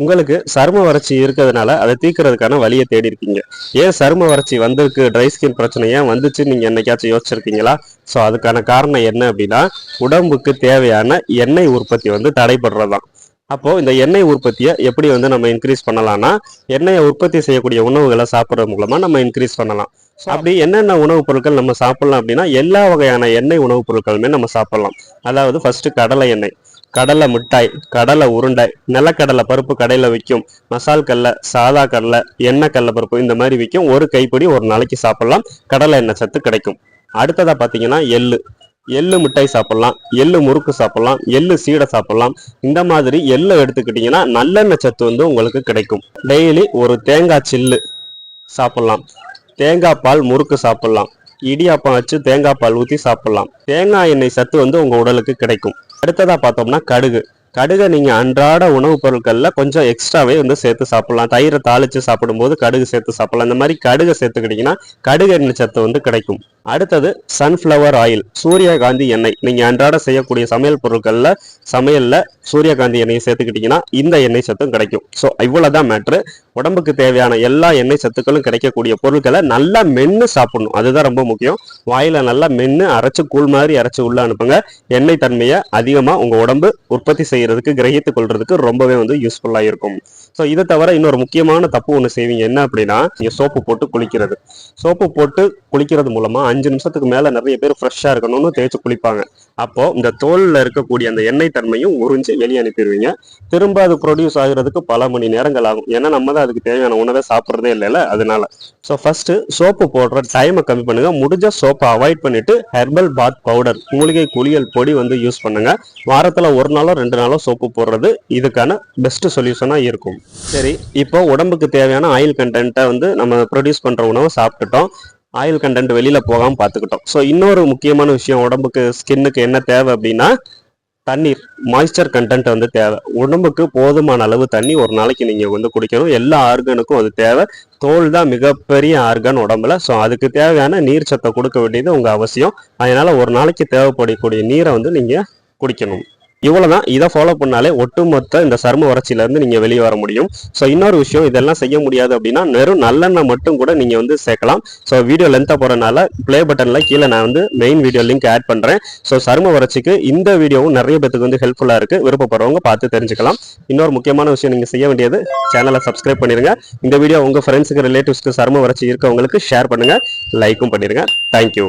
உங்களுக்கு சரும வறட்சி இருக்கிறதுனால அதை தீர்க்கறதுக்கான வழியை தேடி இருக்கீங்க. ஏன் சரும வறட்சி வந்திருக்கு ட்ரை ஸ்கின் பிரச்சனை ஏன் வந்துச்சு நீங்கள் என்னைக்காச்சும் யோசிச்சிருக்கீங்களா? ஸோ அதுக்கான காரணம் என்ன அப்படின்னா உடம்புக்கு தேவையான எண்ணெய் உற்பத்தி வந்து தடைபடுறதுதான். அப்போ இந்த எண்ணெய் உற்பத்தியை எப்படி வந்து நம்ம இன்க்ரீஸ் பண்ணலாம்னா எண்ணெயை உற்பத்தி செய்யக்கூடிய உணவுகளை சாப்பிட்றது மூலமா நம்ம இன்க்ரீஸ் பண்ணலாம். அப்படி என்னென்ன உணவுப் பொருட்கள் நம்ம சாப்பிடலாம் அப்படின்னா எல்லா வகையான எண்ணெய் உணவுப் பொருட்களுமே நம்ம சாப்பிடலாம். அதாவது ஃபர்ஸ்ட் கடலை எண்ணெய். கடலை மிட்டாய் கடலை உருண்டை நிலக்கடலை பருப்பு கடையில் விற்கும் மசால் கடலை சாதா கடலை எண்ணெய் கடலை பருப்பு இந்த மாதிரி விற்கும் ஒரு கைப்பிடி ஒரு நாளைக்கு சாப்பிடலாம். கடலை எண்ணெய் சத்து கிடைக்கும். அடுத்ததாக பார்த்தீங்கன்னா எள்ளு. எள்ளு மிட்டாய் சாப்பிடலாம். எள்ளு முறுக்கு சாப்பிடலாம். எள்ளு சீடை சாப்பிடலாம். இந்த மாதிரி எள்ளை எடுத்துக்கிட்டிங்கன்னா நல்லெண்ணெய் சத்து வந்து உங்களுக்கு கிடைக்கும். டெய்லி ஒரு தேங்காய் சில்லு சாப்பிடலாம். தேங்காய் பால் முறுக்கு சாப்பிடலாம். இடியாப்பம் வச்சு தேங்காய் பால் ஊற்றி சாப்பிடலாம். தேங்காய் எண்ணெய் சத்து வந்து உங்கள் உடலுக்கு கிடைக்கும். அடுத்ததாக பார்த்தோம்னா கடுகு. கடுகை நீங்கள் அன்றாட உணவுப் பொருட்களில் கொஞ்சம் எக்ஸ்ட்ராவே வந்து சேர்த்து சாப்பிட்லாம். தயிரை தாளித்து சாப்பிடும்போது கடுகு சேர்த்து சாப்பிடலாம். இந்த மாதிரி கடுகை சேர்த்துக்கிட்டீங்கன்னா கடுகு எண்ணெய் சத்து வந்து கிடைக்கும். அடுத்தது சன்ஃப்ளவர் ஆயில் சூரியகாந்தி எண்ணெய். நீங்கள் அன்றாட செய்யக்கூடிய சமையல் பொருட்களில் சமையலில் சூரியகாந்தி எண்ணெயை சேர்த்துக்கிட்டீங்கன்னா இந்த எண்ணெய் சத்தும் கிடைக்கும். ஸோ இவ்வளோதான் மேட்ரு உடம்புக்கு தேவையான எல்லா எண்ணெய் சத்துக்களும் கிடைக்கக்கூடிய பொருட்களை நல்லா மென்று சாப்பிடணும். அதுதான் ரொம்ப முக்கியம். வாயில நல்லா மென்று அரைச்சி கூழ் மாதிரி அரைச்சி உள்ள அனுப்புங்க. எண்ணெய் தன்மையை அதிகமாக உங்கள் உடம்பு உற்பத்தி செய்கிறதுக்கு கிரகித்து கொள்றதுக்கு ரொம்பவே வந்து யூஸ்ஃபுல்லாக இருக்கும். ஸோ இதை தவிர இன்னொரு முக்கியமான தப்பு ஒன்று செய்வீங்க. என்ன அப்படின்னா நீங்கள் சோப்பு போட்டு குளிக்கிறது. சோப்பு போட்டு குளிக்கிறது மூலமாக அஞ்சு நிமிஷத்துக்கு மேல நிறைய பேர் ஃப்ரெஷ்ஷா இருக்கணும்னு தேய்ச்சி குளிப்பாங்க. அப்போ இந்த தோல்ல இருக்கக்கூடிய அந்த எண்ணெய் தன்மையும் உறிஞ்சு வெளியே அனுப்பிடுவீங்க. திரும்ப அது ப்ரொடியூஸ் ஆகுறதுக்கு பல மணி நேரங்கள் ஆகும். ஏன்னா நம்ம தான் அதுக்கு தேவையான உணவை சாப்பிட்றதே இல்லைல்ல அதனால. ஸோ ஃபர்ஸ்ட் சோப்பு போடுற டைமை கம்மி பண்ணுங்க. முடிஞ்ச சோப்பை அவாய்ட் பண்ணிட்டு ஹெர்பல் பாத் பவுடர் மூலிகை குளியல் பொடி வந்து யூஸ் பண்ணுங்க. வாரத்துல ஒரு நாளோ ரெண்டு நாளோ சோப்பு போடுறது இதுக்கான பெஸ்ட் சொல்யூஷனா இருக்கும். சரி இப்போ உடம்புக்கு தேவையான ஆயில் கண்டென்ட்டை வந்து நம்ம ப்ரொடியூஸ் பண்ற உணவை சாப்பிட்டுட்டோம். ஆயில் கண்டென்ட் வெளியில் போகாமல் பார்த்துக்கிட்டோம். ஸோ இன்னொரு முக்கியமான விஷயம் உடம்புக்கு ஸ்கின்னுக்கு என்ன தேவை அப்படின்னா தண்ணீர் மாய்ஸ்சர் கண்டென்ட் வந்து தேவை. உடம்புக்கு போதுமான அளவு தண்ணி ஒரு நாளைக்கு நீங்கள் வந்து குடிக்கணும். எல்லா ஆர்கனுக்கும் அது தேவை. தோல் தான் மிகப்பெரிய ஆர்கன் உடம்புல. ஸோ அதுக்கு தேவையான நீர் சத்தை கொடுக்க வேண்டியது உங்கள் அவசியம். அதனால ஒரு நாளைக்கு தேவைப்படக்கூடிய நீரை வந்து நீங்கள் குடிக்கணும். இவ்வளவுதான். இதை ஃபாலோ பண்ணாலே ஒட்டுமொத்த இந்த சரும வறட்சியில இருந்து நீங்க வெளியே வர முடியும். ஸோ இன்னொரு விஷயம் இதெல்லாம் செய்ய முடியாது அப்படின்னா வெறும் நல்லெண்ணெய் மட்டும் கூட நீங்க வந்து சேர்க்கலாம். ஸோ வீடியோ லென்த்தா போறதுனால ப்ளே பட்டன்ல கீழே நான் வந்து மெயின் வீடியோ லிங்க் ஆட் பண்றேன். ஸோ சரும வறட்சிக்கு இந்த வீடியோவும் நிறைய பேத்துக்கு வந்து ஹெல்ப்ஃபுல்லா இருக்கு. விருப்பப்படுறவங்க பார்த்து தெரிஞ்சுக்கலாம். இன்னொரு முக்கியமான விஷயம் நீங்க செய்ய வேண்டியது சேனலை சப்ஸ்கிரைப் பண்ணிருங்க. இந்த வீடியோ உங்க ஃப்ரெண்ட்ஸுக்கு ரிலேட்டிவ்ஸ்க்கு சரும வறட்சி இருக்கவங்களுக்கு ஷேர் பண்ணுங்க. லைக்கும் பண்ணிருங்க. தேங்க்யூ